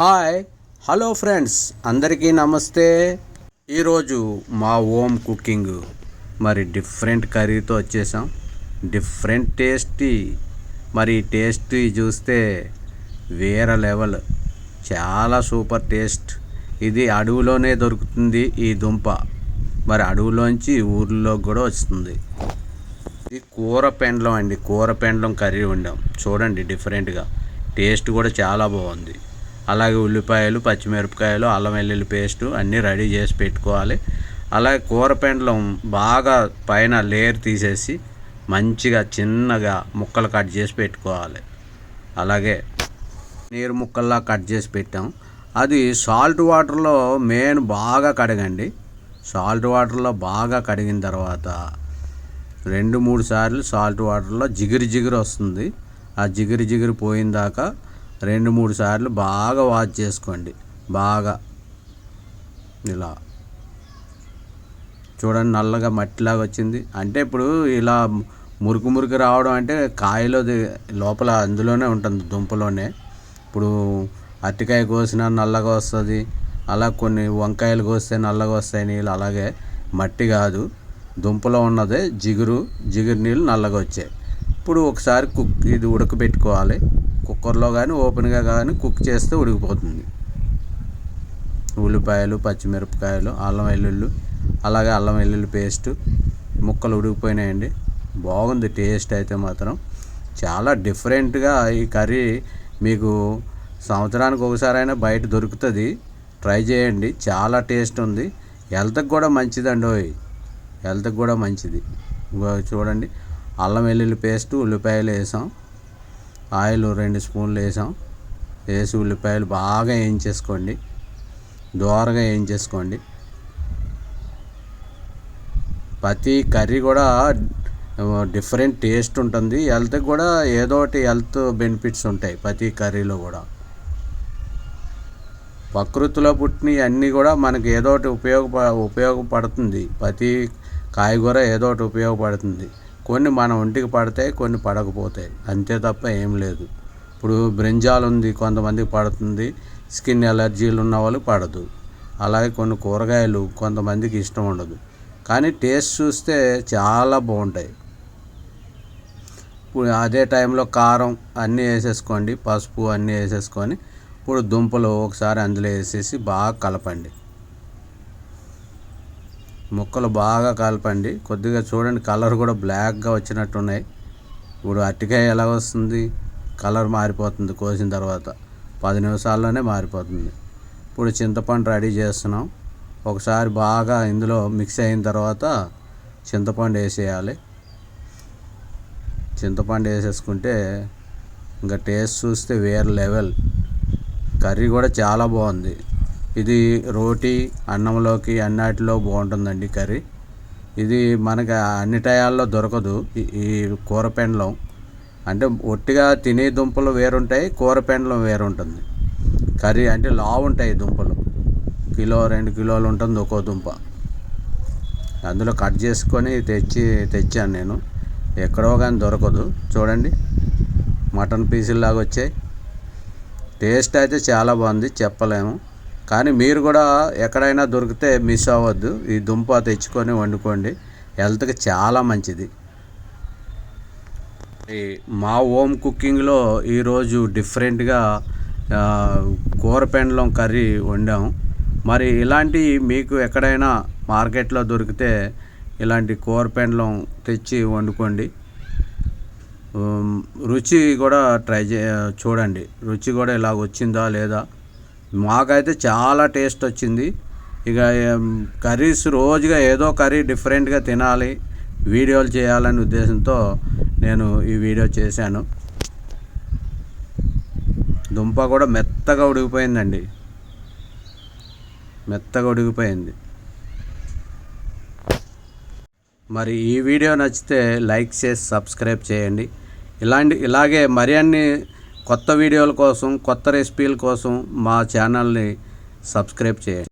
Hi hello friends అందరికీ నమస్తే. ఈరోజు మా హోమ్ కుకింగ్ మరి డిఫరెంట్ కర్రీతో వచ్చేసాం. Different tasty. మరి టేస్టీ చూస్తే వేరే లెవెల్. చాలా సూపర్ టేస్ట్. ఇది అడవిలోనే దొరుకుతుంది ఈ దుంప. మరి అడవిలోంచి ఊర్లో కూడా వస్తుంది. ఇది కూర పెండలం అండి. కూర పెండలం కర్రీ వండాం. చూడండి డిఫరెంట్గా. టేస్ట్ కూడా చాలా బాగుంది. అలాగే ఉల్లిపాయలు పచ్చిమిరపకాయలు అల్లం వెల్లుల్లి పేస్టు అన్నీ రెడీ చేసి పెట్టుకోవాలి. అలాగే కూర పెండలం బాగా పైన లేయర్ తీసేసి మంచిగా చిన్నగా ముక్కలు కట్ చేసి పెట్టుకోవాలి. అలాగే నీరు ముక్కల్లా కట్ చేసి పెట్టాం. అది సాల్ట్ వాటర్లో మెయిన్ బాగా కడగండి. సాల్ట్ వాటర్లో బాగా కడిగిన తర్వాత రెండు మూడు సార్లు సాల్ట్ వాటర్లో జిగురు జిగురు వస్తుంది. ఆ జిగురు జిగురు పోయిన దాకా రెండు మూడు సార్లు బాగా వాష్ చేసుకోండి. బాగా. ఇలా. చూడండి నల్లగా మట్టిలాగా వచ్చింది. అంటే ఇప్పుడు ఇలా మురికి మురికి రావడం అంటే కాయలో లోపల అందులోనే ఉంటుంది దుంపలోనే. ఇప్పుడు అరటికాయ కోసినా నల్లగా వస్తుంది. అలా కొన్ని వంకాయలు కోస్తే నల్లగా వస్తాయి నీళ్ళు. అలాగే మట్టి కాదు. దుంపలో ఉన్నదే జిగురు. జిగురు నీళ్ళు నల్లగా వచ్చాయి. ఇప్పుడు ఒకసారి కుక్ ఇది ఉడకబెట్టుకోవాలి. కుక్కర్లో కానీ ఓపెన్గా కానీ కుక్ చేస్తే ఉడికిపోతుంది. ఉల్లిపాయలు పచ్చిమిరపకాయలు అల్లం వెల్లుల్లి అలాగే అల్లం వెల్లుల్లి పేస్ట్ ముక్కలు ఉడికిపోయినాయండి. బాగుంది టేస్ట్ అయితే మాత్రం. చాలా డిఫరెంట్గా ఈ కర్రీ మీకు సంవత్సరానికి ఒకసారైనా బయట దొరుకుతుంది. ట్రై చేయండి. చాలా టేస్ట్ ఉంది. హెల్త్కి కూడా మంచిదండి ఓయ్. హెల్త్కి కూడా మంచిది. చూడండి. అల్లం వెల్లుల్లి పేస్ట్ ఉల్లిపాయలు వేసాం. ఆయిల్ రెండు స్పూన్లు వేసాం. వేసి ఉల్లిపాయలు బాగా వేయించేసుకోండి. దోరగా వేయించేసుకోండి. ప్రతి కర్రీ కూడా డిఫరెంట్ టేస్ట్ ఉంటుంది. హెల్త్కి కూడా ఏదో ఒకటి హెల్త్ బెనిఫిట్స్ ఉంటాయి ప్రతి కర్రీలో కూడా. ప్రకృతిలో పుట్టినవి అన్నీ కూడా మనకి ఏదో ఒకటి ఉపయోగప ఉపయోగపడుతుంది. ప్రతి కాయగూర ఏదో ఒకటి ఉపయోగపడుతుంది. కొన్ని మన ఒంటికి పడతాయి కొన్ని పడకపోతాయి. అంతే తప్ప ఏం లేదు. ఇప్పుడు బ్రింజాల్ ఉంది కొంతమందికి పడుతుంది. స్కిన్ ఎలర్జీలు ఉన్న వాళ్ళు పడదు. అలాగే కొన్ని కూరగాయలు కొంతమందికి ఇష్టం ఉండదు. కానీ టేస్ట్ చూస్తే చాలా బాగుంటాయి. ఇప్పుడు అదే టైంలో కారం అన్నీ వేసేసుకోండి పసుపు అన్నీ వేసేసుకొని ఇప్పుడు దుంపలు ఒకసారి అందులో వేసేసి బాగా కలపండి. ముక్కలు బాగా కలపండి. కొద్దిగా చూడండి కలర్ కూడా బ్లాక్గా వచ్చినట్టు ఉన్నాయి ఇప్పుడు అరటికాయ ఎలా వస్తుంది? కలర్ మారిపోతుంది కోసిన తర్వాత. పది నిమిషాల్లోనే మారిపోతుంది. ఇప్పుడు చింతపండు రెడీ చేస్తున్నాం. ఒకసారి బాగా ఇందులో మిక్స్ అయిన తర్వాత చింతపండు వేసేయాలి. చింతపండు వేసేసుకుంటే ఇంకా టేస్ట్ చూస్తే వేరే లెవెల్. కర్రీ కూడా చాలా బాగుంది. ఇది రోటీ అన్నంలోకి అన్నాటిలో బాగుంటుందండి కర్రీ. ఇది మనకి అన్ని టయాల్లో దొరకదు. ఈ కూర పెండలం. అంటే ఒట్టిగా తినే దుంపలు వేరుంటాయి కూర పెండలం వేరుంటుంది. కర్రీ అంటే లావు ఉంటాయి దుంపలు. కిలో రెండు కిలోలు ఉంటుంది ఒక్కో దుంప. అందులో కట్ చేసుకొని తెచ్చి తెచ్చాను నేను. ఎక్కడో కానీ దొరకదు. చూడండి. మటన్ పీసుల్లాగా వచ్చాయి టేస్ట్ అయితే చాలా బాగుంది. చెప్పలేము. కానీ మీరు కూడా ఎక్కడైనా దొరికితే మిస్ అవ్వద్దు. ఈ దుంప తెచ్చుకొని వండుకోండి. హెల్త్కి చాలా మంచిది. మా హోమ్ కుకింగ్లో ఈరోజు డిఫరెంట్గా కూర పెండలం కర్రీ వండాం. మరి ఇలాంటి మీకు ఎక్కడైనా మార్కెట్లో దొరికితే ఇలాంటి కూర పెండలం తెచ్చి వండుకోండి. రుచి కూడా ట్రై చే చూడండి. రుచి కూడా ఇలా వచ్చిందా లేదా? మాకైతే చాలా టేస్ట్ వచ్చింది. ఇక కర్రీస్ రోజుగా ఏదో కర్రీ డిఫరెంట్గా తినాలి వీడియోలు చేయాలనే ఉద్దేశంతో నేను ఈ వీడియో చేశాను. దుంప కూడా మెత్తగా ఉడికిపోయిందండి. మెత్తగా ఉడికిపోయింది. మరి ఈ వీడియో నచ్చితే లైక్ చేసి సబ్స్క్రైబ్ చేయండి. ఇలాంటి ఇలాగే మరి అన్ని కొత్త వీడియోల కోసం కొత్త రెసిపీల కోసం మా ఛానల్ని సబ్స్క్రైబ్ చేయండి.